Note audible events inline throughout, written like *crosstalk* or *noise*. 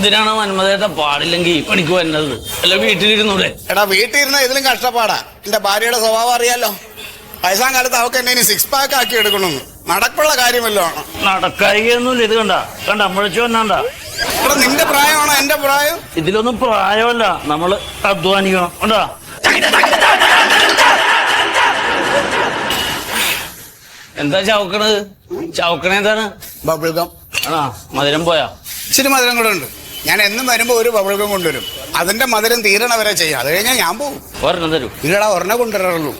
എന്തിനാണ് മന്മതേട്ട പാടില്ലെങ്കിൽ ഈ പണിക്ക് വരുന്നത് അല്ല വീട്ടിലിരുന്നൂടെ? എടാ വീട്ടിലിരുന്ന ഇതിലും കഷ്ടപ്പാടാ. എന്റെ ഭാര്യയുടെ സ്വഭാവം അറിയാലോ. വയസ്സാം കാലത്ത് അവക്ക് എന്നെ ഇനി സിക്സ് പാക്ക് ആക്കി എടുക്കണമെന്ന്. നടക്കുള്ള കാര്യമല്ലോ ആണ്? നടക്കായികയൊന്നുമില്ല ഇത് കണ്ട. കണ്ട മുഴച്ചു വന്നാണ്ട. എടാ നിന്റെ പ്രായമാണോ എന്റെ പ്രായം? ഇതിലൊന്നും പ്രായമല്ല. നമ്മൾ അധ്വാനിക്കണം. കണ്ടാ? എന്താ ചവക്കണത്? ചവക്കണ എന്താണ്? ബബിൾഗം ആ മധുരം പോയാ? ഇച്ചിരി മധുരം കൂടെ ഉണ്ട്. ഞാൻ എന്നും വരുമ്പോ ഒരു ബബിൾഗം കൊണ്ടുവരും. അതിന്റെ മധുരം തീരണ വരെ ചെയ്യാം. അത് കഴിഞ്ഞാൽ ഞാൻ പോകും ഒരെണ്ണം തരൂ. ഇല്ലടാ ഒരെണ്ണം കൊണ്ടുവരുള്ളൂ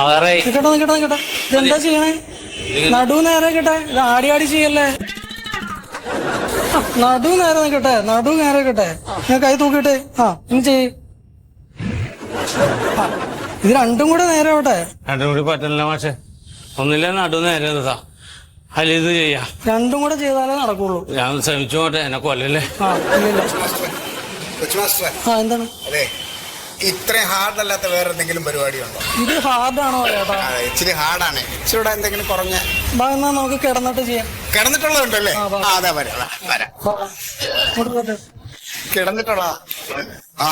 അവരെ നിക്കട്ടെ നിക്കട്ടെ നിക്കട്ടെ. ഇതെന്താ ചെയ്യണേ? നടു നേരെ ഇത് ആടി ആടി ചെയ്യല്ലേ? നടു നേരെ നിക്കട്ടെ. നടു നേരെ ഞാൻ കൈ തൂക്കിട്ടെ ആ ഇനി ചെയ് ഇത് രണ്ടും കൂടെ നേരെ ആവട്ടെ. രണ്ടും കൂടി പറ്റില്ല മാഷെ. ഒന്നില്ല നടുന്നേരം നേരെ നിർത്താം അല്ല ഇത് ചെയ്യാ. രണ്ടും കൂടെ ചെയ്താലേ നടക്കുള്ളൂ. ഞാൻ ശ്രമിച്ചു പോട്ടെ എന്നെ കൊല്ലല്ലേ? ആ ഇല്ലില്ല. കൊച്ചു മാസ്റ്ററെ ആ എന്താണ്? അതെ ഇത്രയും ഹാർഡ് അല്ലാത്ത വേറെ എന്തെങ്കിലും പരിപാടി ഉണ്ടോ ഇത് ഹാർഡാണോ ചേട്ടാ? അതെ ഇച്ചിരി ഹാർഡാണ് ഇച്ചിരി കൂടെ എന്തെങ്കിലും കുറഞ്ഞ. ബാ എന്നാ നമുക്ക് കിടന്നിട്ട് ചെയ്യാം. കിടന്നിട്ടുള്ളതുണ്ടല്ലേ? ആ, ആ അതെ വരാം വാ, വരാം. ബാ, ബാ. ഇങ്ങോട്ട് പോട്ടെ. കിടന്നിട്ടുള്ള ആ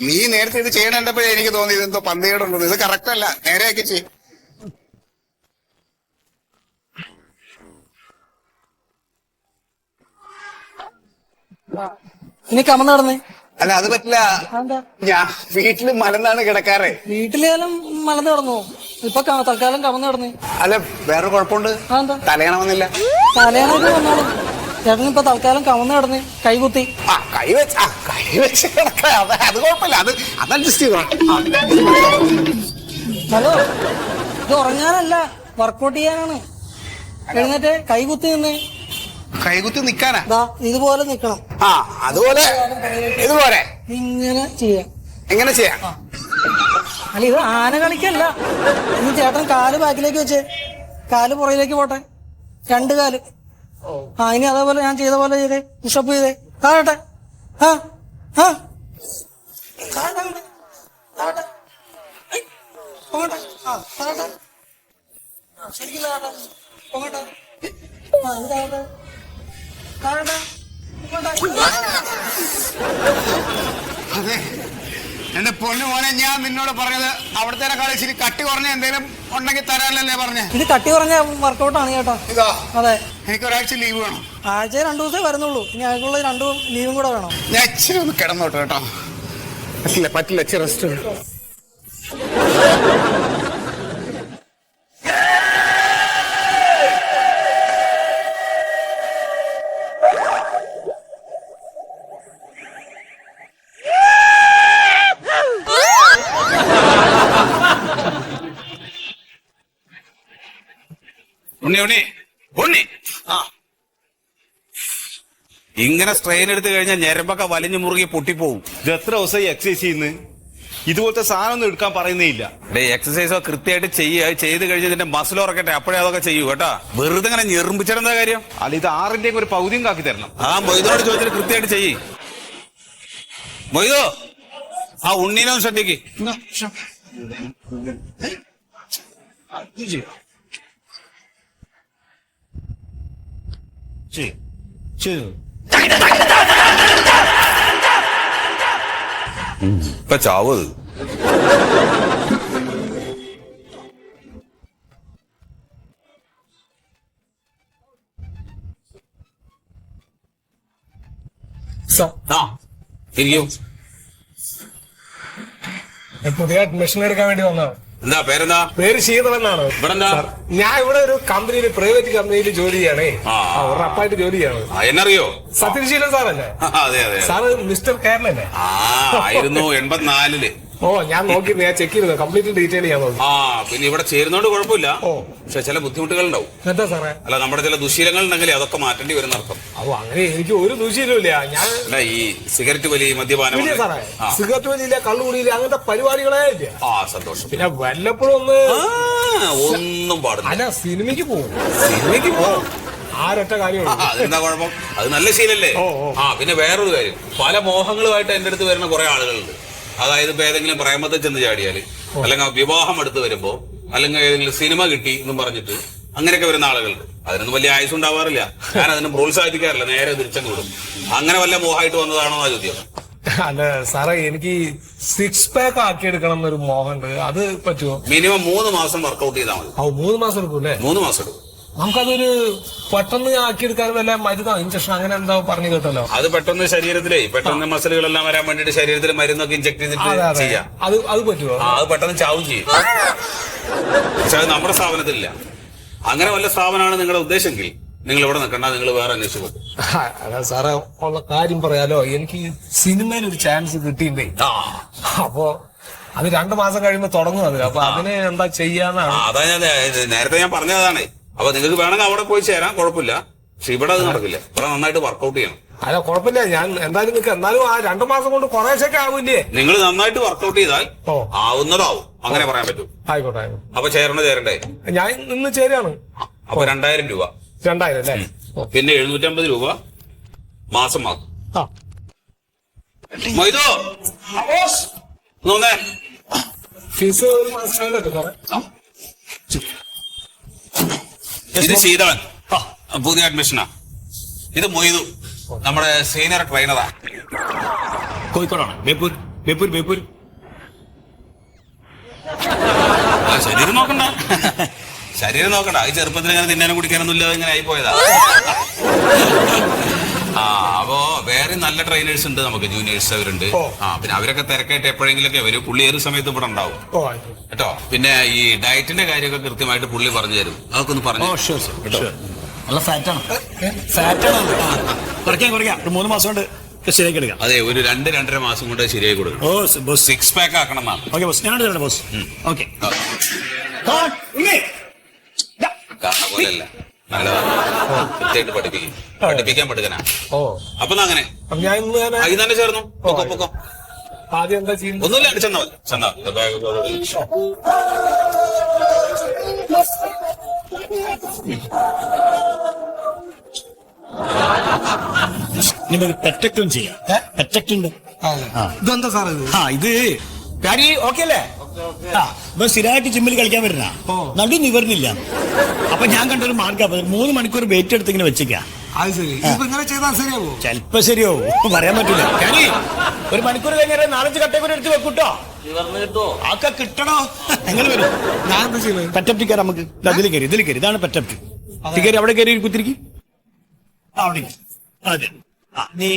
നീ നേരത്തെ ഇത് ചെയ്യണ്ടപ്പോഴേ എനിക്ക് തോന്നി ഇതെന്തോ പന്തേടുള്ളത് ഇത് കറക്റ്റ് അല്ല. നേരെയൊക്കെ ചെയ്യും. ഇനി കമന്ന് നടന്നെ. അല്ല അത് പറ്റില്ല. ഞാൻ വീട്ടിൽ മലന്നാണ് കിടക്കാറേ. വീട്ടിലേലും മലന്ന് കിടന്നു ഇപ്പൊ തൽക്കാലം കമന്ന് കിടന്നേ അല്ല വേറെ കുഴപ്പമുണ്ട്. തലയണ വന്നില്ല തലയണൊക്കെ വന്നോളൂ ചേട്ടൻ ഇപ്പൊ തൽക്കാലം കമന്ന് കിടന്നേ കൈകുത്തി ആ കൈ വെച്ച് ആ കൈ വെച്ച് കിടക്കാം. അത് അത് കുഴപ്പമില്ല. അത് അത് അഡ്ജസ്റ്റ് ചെയ്തോളാം. ഹലോ ഇത് ഉറങ്ങാനല്ല വർക്കൗട്ട് ചെയ്യാനാണ്. എഴുന്നേറ്റ് കൈകുത്തി നിന്ന് കൈകുത്തി നിക്കാനാ ദാ ഇതുപോലെ നിക്കണം ആ അതുപോലെ ഇതുപോലെ ഇങ്ങനെ ചെയ്യാം എങ്ങനെ ചെയ്യാം അല്ല ഇത് ആന കളിക്കല്ല ഇനി ചേട്ടൻ കാൽ ബാക്കിലേക്ക് വെച്ച് കാൽ പുറയിലേക്ക് പോട്ടെ രണ്ട് കാൽ ആ ഇനി അതേപോലെ ഞാൻ ചെയ്ത പോലെ ചെയ്തേ പുഷപ്പ് ചെയ്തേ താഴട്ടെ ആ ആ താഴട്ടെ അങ്ങോട്ട്. താഴട്ടെ. പൊങ്ങട്ടെ. ആ, താഴട്ടെ. ശരിക്കും താഴട്ടെ. പൊങ്ങട്ടെ. ആ, താഴട്ടെ. അതെ. എന്റെ പൊന്നു മോനെ ഞാൻ നിന്നോട് പറഞ്ഞത് അവിടത്തേക്കാൾ ഇച്ചിരി കട്ടി കുറഞ്ഞ എന്തെങ്കിലും ഉണ്ടെങ്കിൽ തരാനല്ലേ പറഞ്ഞേ? ഇത് കട്ടി കുറഞ്ഞ വർക്കൗട്ടാണ് കേട്ടോ. ഇതോ. അതെ. എനിക്ക് ഒരാഴ്ച ലീവ് വേണം. ആഴ്ച രണ്ടു ദിവസമേ വരുന്നുള്ളൂ. ഇനി അതിനുള്ള രണ്ടു ലീവും കൂടെ വേണം. ഞാൻ ഇച്ചിരി ഒന്ന് കിടന്നോട്ടെ കേട്ടോ. പറ്റില്ല പറ്റില്ല ഇച്ചിരി റെസ്റ്റ് ഉണ്ണി ഉണ്ണി ഉണ്ണി. ആ. ഇങ്ങനെ സ്ട്രെയിൻ എടുത്തു കഴിഞ്ഞാൽ ഞരമ്പൊക്കെ വലിഞ്ഞു മുറുകി പൊട്ടിപ്പോവും. ഇത് എത്ര ദിവസമായി എക്സസൈസ് ചെയ്യുന്ന? ഇതുപോലത്തെ സാധനം ഒന്നും എടുക്കാൻ പറയുന്നേ ഇല്ല. ഡേ എക്സസൈസോ കൃത്യമായിട്ട് ചെയ്യുക ചെയ്ത് കഴിഞ്ഞ് ഇതിന്റെ മസിൽ ഉറക്കട്ടെ അപ്പോഴേ അതൊക്കെ ചെയ്യൂ കേട്ടാ. വെറുതെ ഇങ്ങനെ ഞെറുമ്പിച്ചിട്ടെന്താ കാര്യം? അല്ല ഇത് ആറിന്റെ ഒരു പകുതിയും കാക്കി തരണം. ആ മൊയ്തോട് ചോദിച്ചിട്ട് കൃത്യമായിട്ട് ചെയ്യ്. മൊയ്തോ ആ ഉണ്ണീനെ ഒന്ന് ശ്രദ്ധിക്ക് ഇപ്പൊ ചാവ് ആ ഇരിക്കൂ പുതിയ അഡ്മിഷൻ എടുക്കാൻ വേണ്ടി വന്നതാണ് എന്താ പേരെന്താ? പേര് ശീതളെന്നാണ് ഇവിടെ ഞാൻ ഇവിടെ ഒരു കമ്പനിയിൽ പ്രൈവറ്റ് കമ്പനിയിൽ ജോലി ചെയ്യണേ. ഉറപ്പായിട്ട് ജോലി ചെയ്യാണ്. എന്നറിയോ? സത്യശീലൻ സാറല്ലേ? അതെ അതെ സാറ് മിസ്റ്റർ കേരളല്ലേ? ആയിരുന്നു എൺപത്തിനാലിൽ. ഓ ഞാൻ നോക്കി ഞാൻ ചെക്ക് ചെയ്തു കംപ്ലീറ്റ് ഡീറ്റെയിൽ ചെയ്യാൻ നോക്കി. ആ പിന്നെ ഇവിടെ ചേരുന്നോണ്ട് കുഴപ്പമില്ല. ഓ. പക്ഷെ ചില ബുദ്ധിമുട്ടുകൾ ഉണ്ടാവും എന്താ സാറേ? അല്ല നമ്മുടെ ചില ദുശീലങ്ങൾ ഉണ്ടെങ്കിൽ അതൊക്കെ മാറ്റേണ്ടി വരുന്ന അർത്ഥം അപ്പൊ അങ്ങനെ എനിക്ക് ഒരു ദൂഷ്യമില്ല ഞാൻ അല്ല ഈ സിഗരറ്റ് വലി മദ്യപാനം ഇല്ല സാറേ. ആ. സിഗരറ്റ് വലിയില്ല കള്ളുകൂടിയില്ല അങ്ങനത്തെ പരിപാടികളേ ഇല്ല. ആ സന്തോഷം. പിന്നെ വല്ലപ്പോഴും ഒന്ന് ആ, ഒന്നും പാടില്ല. അല്ല സിനിമയ്ക്ക് പോകും. സിനിമയ്ക്ക് പോവാം ആരൊറ്റ ആ, കാര്യമുള്ളൂ അതെന്താ കുഴപ്പം? അത് നല്ല ശീലല്ലേ? ഓ, ഓ. ആ പിന്നെ വേറൊരു കാര്യം. പല മോഹങ്ങളുമായിട്ട് എന്റെ അടുത്ത് വരുന്ന കുറെ ആളുകളുണ്ട്. അതായത് ഇപ്പൊ ഏതെങ്കിലും പ്രേമത്തെ ചെന്ന് ചാടിയാൽ അല്ലെങ്കിൽ വിവാഹം അടുത്ത് വരുമ്പോ അല്ലെങ്കിൽ ഏതെങ്കിലും സിനിമ കിട്ടി എന്ന് പറഞ്ഞിട്ട് അങ്ങനെയൊക്കെ വരുന്ന ആളുകളുണ്ട്. അതിനൊന്നും വലിയ ആയുസ് ഉണ്ടാവാറില്ല. ഞാൻ അതിനെ പ്രോത്സാഹിപ്പിക്കാറില്ല. നേരെ തിരിച്ചങ്ങ് വിടും. അങ്ങനെ വല്ല മോഹമായിട്ട് വന്നതാണോ ആ ചോദ്യം. അല്ല സാറേ എനിക്ക് സിക്സ് പാക്ക് ആക്കി എടുക്കണം എന്നൊരു മോഹമുണ്ട്. അത് പറ്റുമോ? മിനിമം മൂന്ന് മാസം വർക്കൗട്ട് ചെയ്താൽ മതി. മൂന്ന് മാസം എടുക്കും അല്ലേ മൂന്ന് മാസം എടുക്കും. നമുക്കതൊരു പെട്ടെന്ന് ആക്കിയെടുക്കാൻ വല്ല മരുന്നോ. ഇഞ്ചക്ഷൻ അങ്ങനെ എന്താ പറഞ്ഞു കേട്ടല്ലോ. അത് പെട്ടെന്ന് ശരീരത്തിലേ പെട്ടെന്ന് മസിലുകളെല്ലാം വരാൻ വേണ്ടിട്ട് ശരീരത്തിൽ മരുന്നൊക്കെ ഇഞ്ചക്ട് ചെയ്തിട്ട് ചെയ്യാം. അത് അത് പറ്റുമോ അത് പെട്ടെന്ന് ചാവും ചെയ്യും. പക്ഷെ അത് നമ്മുടെ സ്ഥാപനത്തിലില്ല. അങ്ങനെ വല്ല സ്ഥാപനമാണ് നിങ്ങളുടെ ഉദ്ദേശമെങ്കിൽ നിങ്ങൾ ഇവിടെ നിൽക്കണ്ട നിങ്ങൾ വേറെ അന്വേഷിച്ചു പോകും സാറേ ഉള്ള കാര്യം പറയാലോ. എനിക്ക് സിനിമയിൽ ഒരു ചാൻസ് കിട്ടിയിട്ടേ അപ്പോ അത് രണ്ടു മാസം കഴിയുമ്പോ തുടങ്ങും അത് അപ്പൊ അതിനെ എന്താ ചെയ്യാന്നാണ്. അതാ ഞാൻ നേരത്തെ ഞാൻ പറഞ്ഞതാണ്. അപ്പൊ നിങ്ങൾക്ക് വേണമെങ്കിൽ അവിടെ പോയി ചേരാം കുഴപ്പമില്ല. പക്ഷെ ഇവിടെ അത് നടക്കില്ല. ഇവിടെ നന്നായിട്ട് വർക്കൗട്ട് ചെയ്യണം. അല്ല കുഴപ്പമില്ല. ഞാൻ എന്തായാലും നിങ്ങൾക്ക് എന്നാലും ആ രണ്ടു മാസം കൊണ്ട് കുറേശ്ശൊക്കെ ആവില്ലേ നിങ്ങൾ നന്നായിട്ട് വർക്കൗട്ട് ചെയ്താൽ ഓ. ആവുന്നതാവും. അങ്ങനെ പറയാൻ പറ്റും. ആയിക്കോട്ടെ ആയിക്കോട്ടെ. അപ്പൊ ചേരണോ ചേരണ്ടേ? ഞാൻ ഇന്ന് ചേരാണ് അപ്പൊ രണ്ടായിരം രൂപ. രണ്ടായിരം അല്ലേ? ഓ. പിന്നെ എഴുന്നൂറ്റമ്പത് രൂപ മാസം മാസം. ആ. മൈദോ നോന്നേ ഫീസ് ഒരു മാസം സാറേ ഇത് ശീതളൻ പുതിയ അഡ്മിഷനാ ഇത് മൊയ്തു. നമ്മുടെ സീനിയർ ട്രെയിനറാ കോഴിക്കോടാണ്. ബേപ്പൂർ ബേപ്പൂർ ബേപ്പൂർ. ശരീരം നോക്കണ്ട. ശരീരം നോക്കണ്ട. ഈ ചെറുപ്പത്തിൽ ഇങ്ങനെ തിന്നാനും കുടിക്കാനൊന്നും ഇല്ലാതെ ഇങ്ങനെ ആയി പോയതാ *laughs* ആ അപ്പോ വേറെ നല്ല ട്രെയിനേഴ്സ് ഉണ്ട് നമുക്ക് ജൂനിയേഴ്സ് അവരുണ്ട്. ആ പിന്നെ അവരൊക്കെ തിരക്കായിട്ട് എപ്പോഴെങ്കിലൊക്കെ വരും. പുള്ളി ഏത് സമയത്ത് ഇവിടെ ഉണ്ടാവും? കേട്ടോ? പിന്നെ ഈ ഡയറ്റിന്റെ കാര്യമൊക്കെ കൃത്യമായിട്ട് പുള്ളി പറഞ്ഞു തരും. അതൊക്കെ ഒന്ന് പറഞ്ഞു നല്ല ഫാറ്റാണ് ഫാറ്റാണ് കുറയ്ക്കാം കുറയ്ക്കാം. ഒരു മൂന്ന് മാസം കൊണ്ട് ശരിയാക്കി എടുക്കാം. അതെ ഒരു രണ്ട് രണ്ടര മാസം കൊണ്ട് ശരിയായി കൊടുക്കും ഓ ബോസ്. സിക്സ് പാക്ക് ആക്കണം എന്നാണ്. Okay boss. ഞാനാണ് തരാം ബോസ്. ഓക്കെ കാണുന്ന പോലെയല്ല. കൃത്യമായിട്ട് പഠിപ്പിക്കും. പഠിപ്പിക്കാൻ പഠിക്കനാ ഓ. അപ്പൊ അങ്ങനെ? അപ്പൊ ഞാൻ ഇന്ന് തന്നെ അതിൽ തന്നെ ചേർന്നു. പൊക്കോ പൊക്കോ. ആദ്യം എന്താ ചെയ്യുന്നത്? ഒന്നുമില്ല ചെന്നാ മതി ചെന്നാ. ഇനി പെറ്റക്റ്റും ചെയ്യാം. പെറ്റക്റ്റുണ്ട്. ഇതെന്താ സാർ ഇത്? ആ ഇത് കാര്യം ഓക്കെ അല്ലേ? സ്ഥിരമായിട്ട് ജിമ്മിൽ കളിക്കാൻ വരുന്ന. നടു നിവർന്നില്ല അപ്പൊ ഞാൻ കണ്ടൊരു മാർഗം മൂന്ന് മണിക്കൂർ വെയിറ്റ് എടുത്ത് ഇങ്ങനെ വെച്ചേക്കാം. ശരിയാവോ? ചെലപ്പോ ശരിയോ പറയാൻ പറ്റില്ല കാരി ഒരു മണിക്കൂർ കഴിഞ്ഞാൽ നാലഞ്ച് കട്ടക്കൂടെ എടുത്ത് വെക്കൂട്ടോ? ആക്ക കിട്ടണോ? എങ്ങനെ വരും? പെറ്റപ്റ്റി കയറാം നമുക്ക്? ഇതിൽ കയറി ഇതിൽ കയറി. ഇതാണ് പെറ്റപ്റ്റി കയറി അവിടെ കയറി കുത്തിരിക്കി. അവിടെ. അതെ. നീ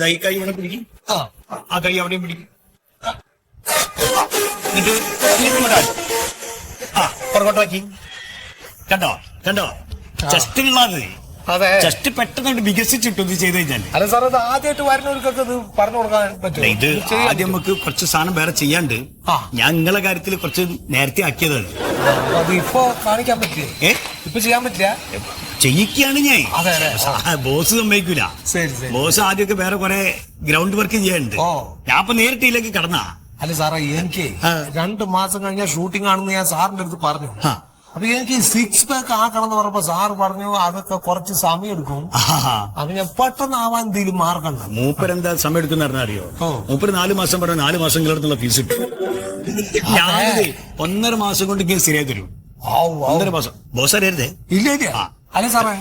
കൈ കൈ ഇവിടെ പിടിക്കും. ആ കൈ അവിടെയും പിടിക്കും. ആ പുറകോട്ടാക്കി കണ്ടോ? ജസ്റ്റ് ചെസ്റ്റിനുള്ളത് അതെ. ജസ്റ്റ് പെട്ടെന്ന് വികസിച്ചിട്ടു ഇത് ചെയ്ത് കഴിഞ്ഞാൽ അല്ല സാർ ഇത് ആദ്യമായിട്ട് വരുന്നവർക്കൊക്കെ ഇത് പറഞ്ഞു കൊടുക്കാൻ ഇത് ആദ്യം നമുക്ക് കുറച്ച് സാധനം വേറെ ചെയ്യാണ്ട്. ഞാൻ നിങ്ങളെ കാര്യത്തിൽ കുറച്ച് നേരത്തെ ആക്കിയതാണ്. അപ്പൊ അത് ഇപ്പൊ കാണിക്കാൻ പറ്റില്ല? ഇപ്പൊ ചെയ്യാൻ പറ്റില്ല? ചെയ്യിക്കുകയാണ് ഞാൻ. ബോസ് സമ്മതിക്കൂല. ബോസ് ആദ്യമൊക്കെ വേറെ കുറെ ഗ്രൗണ്ട് വർക്ക് ചെയ്യാനുണ്ട്. ഞാൻ അപ്പൊ നേരിട്ട് ഇല്ലെങ്കിൽ കടന്നാ. അല്ല സാറേ എനിക്ക് രണ്ടു മാസം കഴിഞ്ഞാൽ ഷൂട്ടിംഗ് ആണെന്ന് ഞാൻ സാറിന്റെ അടുത്ത് പറഞ്ഞു. അപ്പൊ എനിക്ക് സിക്സ് പാക്ക് ആക്കണം എന്ന് പറഞ്ഞപ്പോ സാർ പറഞ്ഞു അതൊക്കെ കുറച്ച് സമയം എടുക്കും. പെട്ടെന്ന് ആവാൻ എന്തെങ്കിലും മാർഗം? മൂപ്പരെന്താ സമയം എടുക്കുന്ന അറിയോ. മൂപ്പര് നാല് മാസം പറഞ്ഞ നാല് മാസം കിടന്നുള്ള ഫീസ് കിട്ടും ഒന്നര മാസം കൊണ്ട് കേസ് ശരിയായി തരും. ഒന്നര മാസം. ബോസ് അറിയരുതേ ഇല്ല ഇല്ല. അല്ല സാറേ.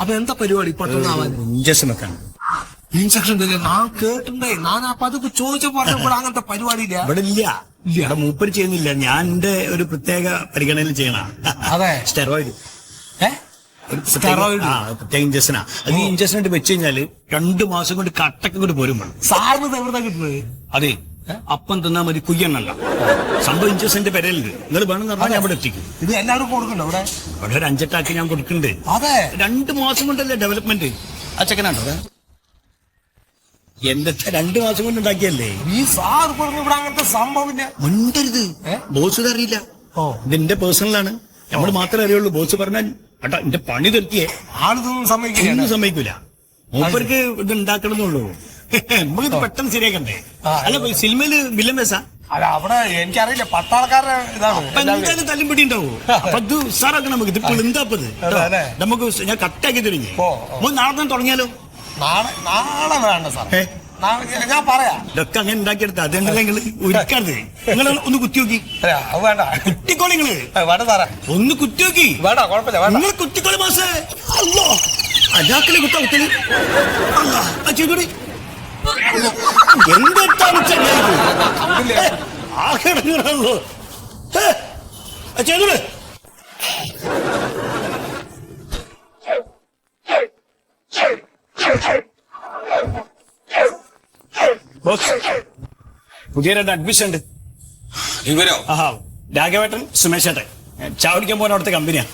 അപ്പൊ എന്താ പരിപാടി പെട്ടെന്ന് ആവാൻ? ഇഞ്ചക്ഷൻ വെക്കാണ് ഇൻസ്ട്രക്ഷൻ ഞാൻ കേട്ടിണ്ടേ ഞാൻ അപ്പൊ അതൊക്കെ ചോദിച്ചു പറഞ്ഞപ്പോൾ അങ്ങനത്തെ പരിപാടി ഇല്ല ഇവിടെ ഇല്ല. ഇവിടെ മൂപ്പർ ചെയ്യുന്നില്ല. ഞാൻ എന്റെ ഒരു പ്രത്യേക പരിഗണനയിൽ ചെയ്യണ അതെ. സ്റ്റെറോയിഡ്? ആ പ്രത്യേക ഇഞ്ചക്ഷനാ അത് ഇഞ്ചക്ഷൻ ആയിട്ട് വെച്ച് കഴിഞ്ഞാൽ രണ്ടു മാസം കൊണ്ട് കട്ടൊക്കെ കൊണ്ട് പോരും സാറിന് എവിടെ കിട്ടുന്നത്? അതെ. അപ്പം തന്നാ മതി കുയ്യണ്ണല്ല. സംഭവം ഇഞ്ചക്ഷന്റെ പെരലുണ്ട് നിങ്ങൾ വേണം പറഞ്ഞാൽ ഞാൻ ഇവിടെ എത്തിക്കും. ഇത് എല്ലാവർക്കും കൊടുക്കണ്ടോ ഇവിടെ? ഇവിടെ ഒരു അഞ്ചെട്ടാക്കി ഞാൻ കൊടുക്കുന്നുണ്ട് അതെ. രണ്ടു മാസം കൊണ്ടല്ലേ ഡെവലപ്മെന്റ് ആ ചെക്കനാണ്ടോ? എന്റെ രണ്ടു മാസം കൊണ്ട് ഉണ്ടാക്കിയല്ലേ? ഈ സാർ പറഞ്ഞു ഇവിടെ അങ്ങനത്തെ സംഭവമില്ല മുണ്ടരുത്? ബോസ് അറിയില്ല. ഓ. ഇതിന്റെ പേഴ്സണലാണ് നമ്മൾ മാത്രമേ അറിയുള്ളൂ. ബോസ് പറഞ്ഞാൽ അട്ടാ എന്റെ പണി തീർത്തിയേ. ആളിതൊന്നും സമ്മതിക്കില്ല ഒന്നും സമ്മതിക്കൂല. മൂപ്പർക്ക് ഇത് ഉണ്ടാക്കണമെന്നുള്ളൂ. *laughs* നമുക്കിത് പെട്ടെന്ന് ശരിയാക്കണ്ടേ? അല്ല സിനിമയിൽ വില്ലൻ വേസാ അല്ല അവിടെ എനിക്കറിയില്ല. പത്താൾക്കാരുടെ ഇതാണ്. എന്തായാലും തല്ലുംപിടി ഉണ്ടാവും? അപ്പൊ ഇത് ഉസാറാക്കണം നമുക്ക്. നമുക്ക് ഞാൻ കട്ടാക്കി തുടങ്ങി. നാളെ തന്നെ തുടങ്ങിയാലോ? നാളെ നാളെ വേണ്ട സാർ ഞാൻ പറയാം. ഇതൊക്കെ അങ്ങനെ ഉണ്ടാക്കിയെടുത്ത. അതുകൊണ്ടല്ലേ നിങ്ങൾ ഒരുക്കരുത് നിങ്ങൾ ഒന്ന് കുത്തി നോക്കി. അത് വേണ്ട. കുത്തിക്കോളി നിങ്ങൾ വേണ്ട സാറേ. ഒന്ന് കുത്തി നോക്കി. വേണ്ട കുഴപ്പമില്ല വേണ്ട. നിങ്ങൾ കുത്തിക്കോളി മാസേ അല്ലോ അജാക്കിലെ കുത്ത കുത്തൽ. അല്ലാ ആ ചെയ്തോടി ചെല്ലായി ആ കിടങ്ങുള്ളൂ ചെയ്തോളൂ ബോസ് പുതിയ രണ്ട് അഡ്മിഷൻ ഉണ്ട്. ഇവരോ? ആഹാ. രാഘവേട്ടൻ സുമേഷേട്ടൻ. ചാവടിക്കാൻ പോകുന്ന അവിടുത്തെ കമ്പനിയാണ്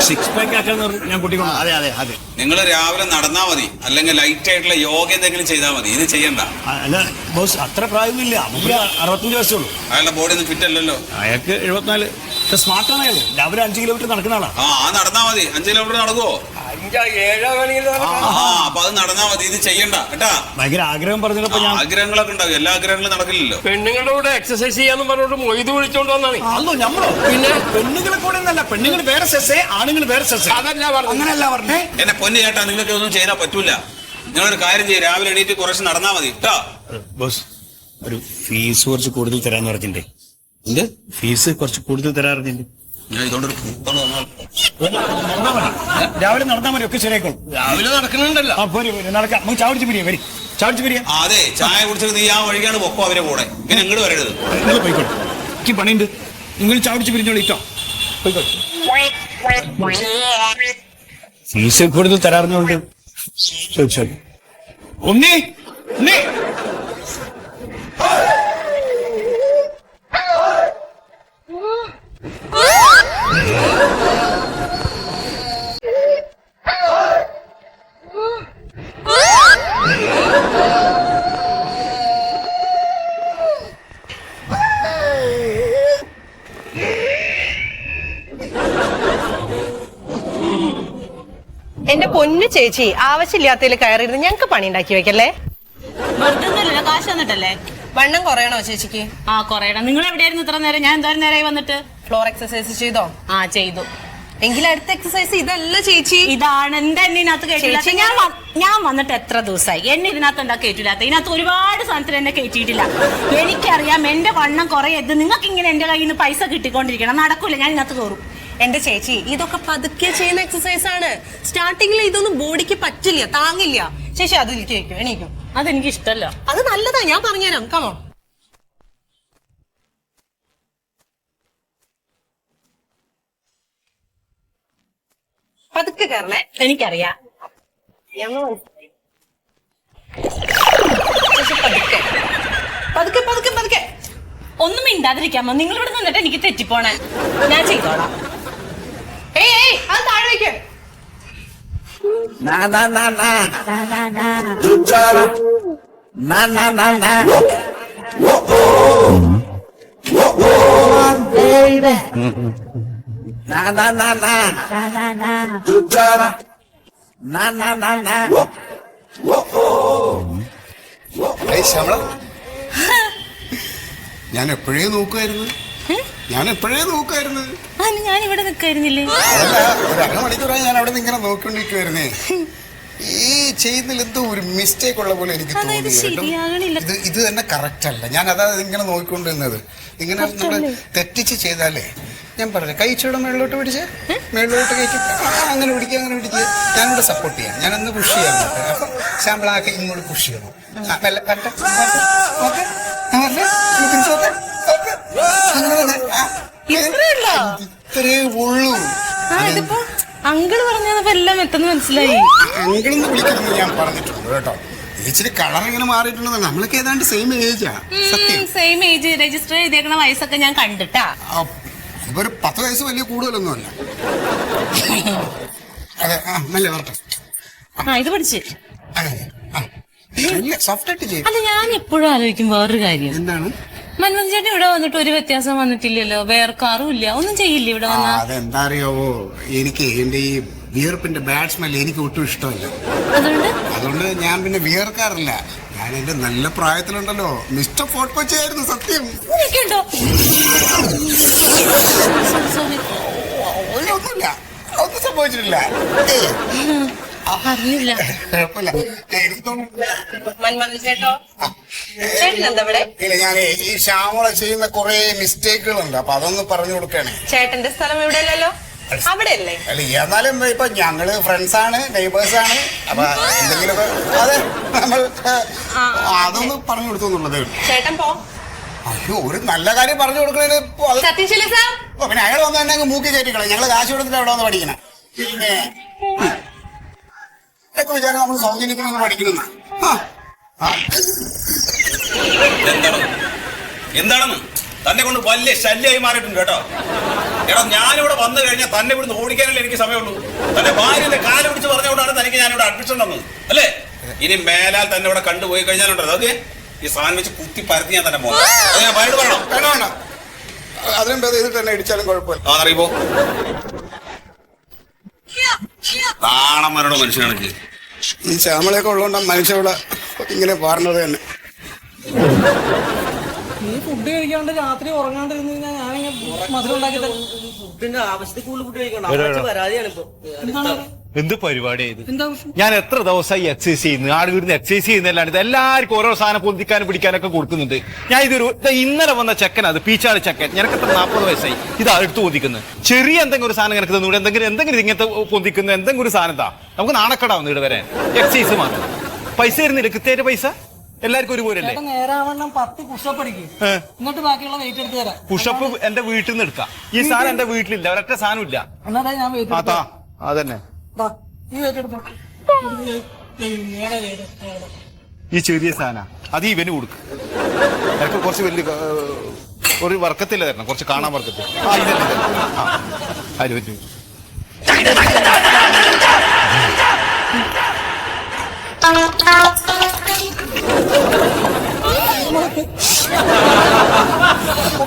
സിക്സ് പാക്ക് ആക്കാന്ന് പറഞ്ഞു ഞാൻ കുട്ടി അതെ അതെ അതെ. നിങ്ങൾ രാവിലെ നടന്നാ മതി. അല്ലെങ്കിൽ ലൈറ്റ് ആയിട്ടുള്ള യോഗ എന്തെങ്കിലും ചെയ്താൽ മതി. ഇത് ചെയ്യണ്ട. ആ, അല്ല ബോസ് അത്ര പ്രായമൊന്നുമില്ല. നമുക്ക് അറുപത്തഞ്ച് വയസ്സേ ഉള്ളൂ. അയാളുടെ ബോഡി ഒന്നും ഫിറ്റ് അല്ലല്ലോ. അയാൾക്ക് എഴുപത്തിനാല്. സ്മാർട്ട് സ്മാർട്ടാണ് അയാൾ രാവിലെ അഞ്ച് കിലോമീറ്റർ നടക്കുന്ന ആളാ. ആ ആ നടന്നാ മതി. അഞ്ച് കിലോമീറ്റർ നടക്കുവോ? അപ്പൊ അത് നടന്നാ മതി ഇത് ചെയ്യണ്ട കേട്ടാ? ഭയങ്കര ആഗ്രഹം പറഞ്ഞപ്പോ ഞാൻ ആഗ്രഹങ്ങളൊക്കെ ഉണ്ടാവും എല്ലാ ആഗ്രഹങ്ങളും നടക്കില്ലല്ലോ. പെണ്ണുങ്ങളുടെ കൂടെ എക്സസൈസ് ചെയ്യാന്ന് പറഞ്ഞോണ്ട് മൊയ്ത് വിളിച്ചോണ്ട് വന്നാണ്. അല്ലോ ഞമ്മളോ? പിന്നെ പെണ്ണുങ്ങളെ കൂടെ ഒന്നല്ല പെണ്ണുങ്ങൾ വേറെ സെസ്സേ ആണുങ്ങൾ വേറെ സെസ്സേ അതല്ല പറഞ്ഞു അങ്ങനെയല്ല പറഞ്ഞേ. എന്നെ പൊന്നു ചേട്ടാ നിങ്ങൾക്ക് ഒന്നും ചെയ്യാൻ പറ്റൂല. നിങ്ങളൊരു കാര്യം ചെയ്യും രാവിലെ എണീറ്റ് കുറച്ച് നടന്നാ മതി കേട്ടോ? ബോസ് ഒരു ഫീസ് കുറച്ച് കൂടുതൽ തരാന്ന് പറഞ്ഞിട്ടുണ്ട്. എന്ത്? ഫീസ് കുറച്ച് കൂടുതൽ തരാറുണ്ട് ഞാൻ ഇതുകൊണ്ടൊരു രാവിലെ നടന്നാ മതി ഒക്കെ ശരിയായിക്കോളും രാവിലെ നടക്കണുണ്ടല്ലോ. ആ പോരി പോരി നടക്കാം. നമുക്ക് ചാവടിച്ച് പിരിയാ വരി. ചാവടിച്ച് പിരിയാ. അതെ ചായ കുടിച്ചത് നീ ആ വഴിക്കാണ് പൊക്കോ അവരെ കൂടെ. പിന്നെ ഇങ്ങോട്ട് വരരുത്. നിങ്ങൾ പോയിക്കോളൂ എനിക്ക് പണിയുണ്ട്. നിങ്ങൾ ചാവിടിച്ച് പിരിഞ്ഞോളൂ ഇട്ടോ പോയിക്കോളൂ ഫീസ് കൂടുതൽ തരാറുണ്ട്. ചോദിച്ചോളൂ ഉണ്ണി ഉണ്ണി. പൊന്നു ചേച്ചി ആവശ്യമില്ലാത്തതിൽ കയറിയിരുന്ന് ഞങ്ങക്ക് പണി ഉണ്ടാക്കി വെക്കല്ലേ? വെറുതെ കാശ് തന്നിട്ടല്ലേ? വണ്ണം കുറയണോ ചേച്ചിക്ക്? ആ കൊറയണം. നിങ്ങൾ എവിടെയായിരുന്നു ഇത്ര നേരം? ഞാൻ എന്തോരം നേരമായി വന്നിട്ട്. ഫ്ലോർ എക്സസൈസ് ചെയ്തോ? ആ ചെയ്തു. എങ്കിൽ അടുത്ത എക്സസൈസ് ഇതല്ല ചേച്ചി. ഇതാണ് എന്റെ എന്നെ ഇതിനകത്ത് കേട്ടില്ലാത്ത ഞാൻ ഞാൻ വന്നിട്ട് എത്ര ദിവസമായി എന്നെ ഇതിനകത്ത് എന്താ കേട്ടില്ലാത്ത? ഇതിനകത്ത് ഒരുപാട് സാധനത്തിൽ എന്നെ കേട്ടിട്ടില്ല എനിക്കറിയാം എന്റെ വണ്ണം കുറയരുത്. നിങ്ങൾക്ക് ഇങ്ങനെ എന്റെ കയ്യിൽ നിന്ന് പൈസ കിട്ടിക്കൊണ്ടിരിക്കണം. നടക്കൂല ഞാൻ ഇതിനകത്ത് കയറും എന്റെ ചേച്ചി ഇതൊക്കെ പതുക്കെ ചെയ്യുന്ന എക്സസൈസ് ആണ്. സ്റ്റാർട്ടിങ്ങിൽ ഇതൊന്നും ബോഡിക്ക് പറ്റില്ല താങ്ങില്ല. ചേച്ചി അതിലേക്ക് വെക്കും എണീക്കും. അതെനിക്ക് ഇഷ്ടല്ല അത് നല്ലതാ ഞാൻ പറഞ്ഞുതരാം. കമോ പതുക്കെ കയറണേ എനിക്കറിയാം. പതുക്കെ. പതുക്കെ പതുക്കെ പതുക്കെ. ഒന്നും മിണ്ടാതിരിക്കാമോ? നിങ്ങൾ ഇവിടെ നിന്നിട്ട് എനിക്ക് തെറ്റിപ്പോണേ. ഞാൻ ചെയ്തോളാം ഏയ് ഏയ് അത് താഴെ വെക്ക് ഏയ് ശ്യാമള ഞാൻ എപ്പോഴേ നോക്കുമായിരുന്നു ഞാൻ എപ്പോഴേ നോക്കായിരുന്നു? ഞാൻ ഇവിടെ നിൽക്കായിരുന്നില്ലേ ഒരു അരമണിക്കൂറായി ഞാൻ അവിടെ ഇങ്ങനെ നോക്കിക്കൊണ്ടിരിക്കുവായിരുന്നേ. ഈ ചെയ്യുന്നതിൽ എന്തോ ഒരു മിസ്റ്റേക്ക് ഉള്ള പോലെ എനിക്ക് തോന്നി കേട്ടോ. ഇത് ഇത് തന്നെ കറക്റ്റ് അല്ല. ഞാൻ അതാ ഇങ്ങനെ നോക്കിക്കൊണ്ടിരുന്നത്. ഇങ്ങനെ നമ്മൾ തെറ്റിച്ച് ചെയ്താലേ ഞാൻ പറഞ്ഞു കഴിച്ചോടെ മേളിലോട്ട് പിടിച്ച്. മേളിലോട്ട് കയറ്റി ആ, അങ്ങനെ പിടിക്കുക അങ്ങനെ പിടിക്കുക ഞാനിവിടെ സപ്പോർട്ട് ചെയ്യാം. ഞാനൊന്ന് പുഷ് ചെയ്യാൻ നോക്കാം അപ്പൊ ശാമ്പളാക്കി ഇങ്ങോട്ട് പുഷ് ചെയ്യണം. ആ, മെല്ലെ, വരട്ടെ. ഓക്കേ? ആ, തിരിച്ച് വരട്ടെ? ഇത്രേ ഉള്ളോ? ഇതിപ്പോ അങ്കിൾ പറഞ്ഞപ്പോ എല്ലാം എത്തുന്ന മനസ്സിലായി. അങ്കിളെന്ന് വിളിക്കുന്നത് ഞാൻ പറഞ്ഞിട്ടുണ്ട് കേട്ടോ. ഇച്ചിരി കളർ ഇങ്ങനെ മാറിയിട്ടുണ്ടെന്ന് നമ്മളൊക്കെ ഏതാണ്ട് സെയിം ഏജാ സത്യം. സെയിം ഏജ് രജിസ്റ്റർ ചെയ്തേക്കുന്ന വയസ്സൊക്കെ ഞാൻ കണ്ടിട്ടാ. ഇവർ പത്ത് വയസ്സ് വലിയ കൂടുതലൊന്നുമല്ല. അതെ നല്ല വരട്ടെ. ആ ഇത് പഠിച്ച്. അല്ല ഞാൻ എപ്പോഴും ആലോചിക്കും വേറൊരു കാര്യം. എന്താണ്? മൻമോഹൻ ചേട്ടൻ ഇവിടെ വന്നിട്ട് ഒരു വ്യത്യാസം വന്നിട്ടില്ലല്ലോ. വേർക്കാറും ഇല്ല. ഒന്നും ചെയ്യില്ല ഇവിടെ ആ വന്ന? അതെന്താ അറിയാവോ എനിക്ക് എന്റെ ഈ വിയർപ്പിന്റെ ബാഡ് സ്മെൽ എനിക്ക് ഒട്ടും ഇഷ്ടമല്ല. അതുകൊണ്ട്? അതുകൊണ്ട് ഞാൻ പിന്നെ വിയർക്കാറില്ല. ഞാൻ എന്റെ നല്ല പ്രായത്തിലുണ്ടല്ലോ. മിസ്റ്റർ ഫോർട്ട് കൊച്ചിയായിരുന്നു സത്യം. ഇങ്ങനെയൊക്കെ ഉണ്ടോ സോറി ഒന്നുമില്ല. ഒന്നും സംഭവിച്ചിട്ടില്ല. ഏയ്. അറിയില്ല. ഞാൻ ഈ ശ്യാമള ചെയ്യുന്ന കുറെ മിസ്റ്റേക്കുകളുണ്ട്. അപ്പൊ അതൊന്ന് പറഞ്ഞു കൊടുക്കണേ. ചേട്ടന്റെ സ്ഥലം ഇവിടെ അല്ലല്ലോ അവിടെ അല്ലേ എന്നാലും ഇപ്പൊ ഞങ്ങൾ ഫ്രണ്ട്സ് ആണ് നെയ്ബേഴ്സ് ആണ്. അപ്പൊ എന്തെങ്കിലും അതെ നമ്മൾ അതൊന്നും പറഞ്ഞു കൊടുത്തു എന്നുള്ളതേ. ചേട്ടൻ പോ. അയ്യോ ഒരു നല്ല കാര്യം പറഞ്ഞു കൊടുക്കണേ പിന്നെ അയാൾ വന്നു തന്നെ മൂക്കി കയറ്റിക്കളെ ഞങ്ങൾ കാശ് കൊടുത്തിട്ട് അവിടെ വന്ന് പഠിക്കണം? പിന്നെ വിചാരം നമ്മൾ പഠിക്കുന്ന എന്താണെന്ന് തന്നെ കൊണ്ട് വലിയ ശല്യമായി മാറിയിട്ടുണ്ട് കേട്ടോ. എടാ ഞാനിവിടെ വന്നു കഴിഞ്ഞാൽ തന്നെ ഇവിടുന്ന് ഓടിക്കാനല്ലേ എനിക്ക് സമയമുള്ളൂ. തന്റെ ഭാര്യന്റെ കാലം പിടിച്ച് പറഞ്ഞുകൊണ്ടാണ് തനിക്ക് ഞാനിവിടെ അഡ്മിഷൻ തന്നത്. അല്ലേ? ഇനി മേലാൽ തന്നെ ഇവിടെ കണ്ടുപോയി കഴിഞ്ഞാലുണ്ടല്ലോ. ഓക്കെ ഈ സാധനം വെച്ച് കുത്തി പരത്തി ഞാൻ തന്നെ പോകാം അത് ഞാൻ വേണ്ട വേണ്ട. അതിനും ഭേദം തന്നെ ഇടിച്ചാലും കുഴപ്പമില്ല. ആ അറിയുമ്പോ നാണം വരണോ മനുഷ്യനാണെങ്കിൽ ഈ ശ്യാമളയൊക്കെ ഉള്ളതുകൊണ്ടാണ് മനുഷ്യവിടെ ഇങ്ങനെ പാറുന്നത് തന്നെ നീ ഫുഡ് കഴിക്കാണ്ട് രാത്രി ഉറങ്ങാണ്ടിരുന്നു കഴിഞ്ഞാൽ ഞാനിങ്ങനെ മധുരം ഉണ്ടാക്കി തരാം ഫുഡിന്റെ ആവശ്യത്തിൽ കൂടുതൽ ഫുഡ് കഴിക്കണം പരാതിയാണ് ഇപ്പൊ എന്താണ്? എന്ത് പരിപാടി ഇത്? ഞാൻ എത്ര ദിവസമായി എക്സസൈസ് ചെയ്യുന്നു? ആട് വീടിന് എക്സസൈസ് ചെയ്യുന്നല്ലാണ്ട് ഇത് എല്ലാവർക്കും ഓരോ സാധനം പൊന്തിക്കാനും പിടിക്കാനൊക്കെ കൊടുക്കുന്നുണ്ട്. ഞാൻ ഇതൊരു ഇന്നലെ വന്ന ചെക്കൻ അത് പീച്ചാട് ചെക്കൻ. എനിക്ക് എത്ര നാൽപ്പത് വയസ്സായി? ഇതാ എടുത്ത് പൊന്തിക്കുന്നത് ചെറിയ എന്തെങ്കിലും ഒരു സാധനം എനിക്ക് തന്നൂടെ? എന്തെങ്കിലും എന്തെങ്കിലും ഇങ്ങനത്തെ പൊന്തിക്കുന്ന? എന്തെങ്കിലും ഒരു സാധനം താ. നമുക്ക് നാണക്കടാവുന്നു ഇവിടെ വരാൻ എക്സസൈസ് മാത്രം. പൈസ തരുന്നില്ല? കൃത്യമായിട്ട് പൈസ? എല്ലാവർക്കും ഒരുപോലെ. എന്നിട്ട് ബാക്കിയുള്ള വെയിറ്റ് എടുത്ത് തരാം. പുഷപ്പ് എന്റെ വീട്ടിൽ നിന്ന് എടുക്കാം. ഈ സാധനം എന്റെ വീട്ടിലില്ല. ഒരൊറ്റ സാധനം ഇല്ല ഞാൻ വെയിറ്റ് ആ എടുത്ത് അതന്നെ. ഈ ചെറിയ സാധന അത് ഇവന് കൊടുക്ക് എനിക്ക് കുറച്ച് വലിയ ഒരു വർക്കത്തില്ല തരണം കുറച്ച് കാണാൻ വർക്കത്തിൽ പറ്റൂ പൊക്ക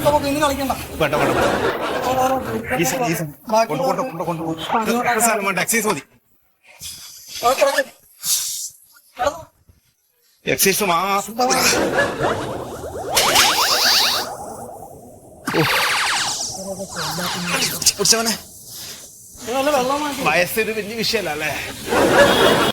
കളിക്കണ്ട. വേണ്ട വേണ്ട വേണ്ട. ഈ സ- ഈ സ- കൊണ്ട് കൊണ്ട് കൊണ്ട്. കൊണ്ട് പോ. ഒരു സാധനം വേണ്ട എക്സസൈസ് മതി. എക്സസൈസ് മാത്രം വല്ല വെള്ളം വാങ്ങി വയസ്സൊരു വലിയ വിഷയമല്ല അല്ലേ?